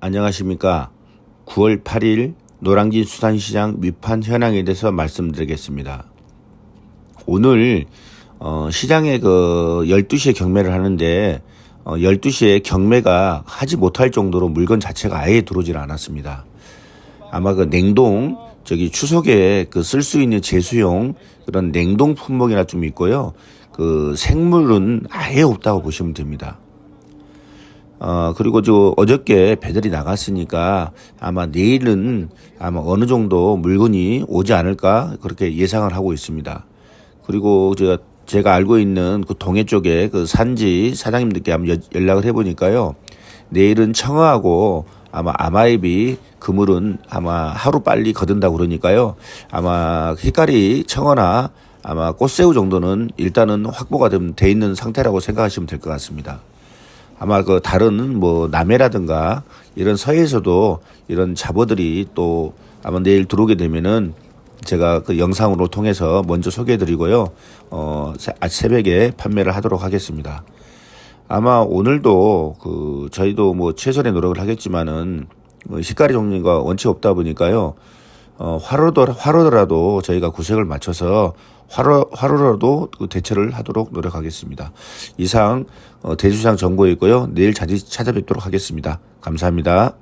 안녕하십니까. 9월 8일 노량진 수산시장 위판 현황에 대해서 말씀드리겠습니다. 오늘 어, 시장에 그 12시에 경매를 하는데 어, 12시에 경매가 하지 못할 정도로 물건 자체가 아예 들어오질 않았습니다. 아마 그 냉동 저기 추석에 그 쓸 수 있는 제수용 그런 냉동 품목이나 좀 있고요. 그 생물은 아예 없다고 보시면 됩니다. 어, 그리고 저 어저께 배달이 나갔으니까 아마 내일은 아마 어느 정도 물건이 오지 않을까 그렇게 예상을 하고 있습니다. 그리고 제가 제가 알고 있는 그 동해 쪽에 그 산지 사장님들께 한번 여- 연락을 해보니까요. 내일은 청어하고 아마 아마이비 그물은 아마 하루 빨리 거둔다고 그러니까요. 아마 색깔이 청어나 아마 꽃새우 정도는 일단은 확보가 좀돼 있는 상태라고 생각하시면 될 것 같습니다. 아마 그 다른 뭐 남해라든가 이런 서해에서도 이런 잡어들이 또 아마 내일 들어오게 되면은 제가 그 영상으로 통해서 먼저 소개해 드리고요. 어 새- 아, 새벽에 판매를 하도록 하겠습니다. 아마 오늘도 그 저희도 뭐 최선의 노력을 하겠지만은 뭐 식가리 종류가 원체 없다 보니까요. 어 화로더 화로더라도 저희가 구색을 맞춰서 화로 화로라도 그 대처를 하도록 노력하겠습니다. 이상 어, 대주상 정보였고요. 내일 자주 찾아뵙도록 하겠습니다. 감사합니다.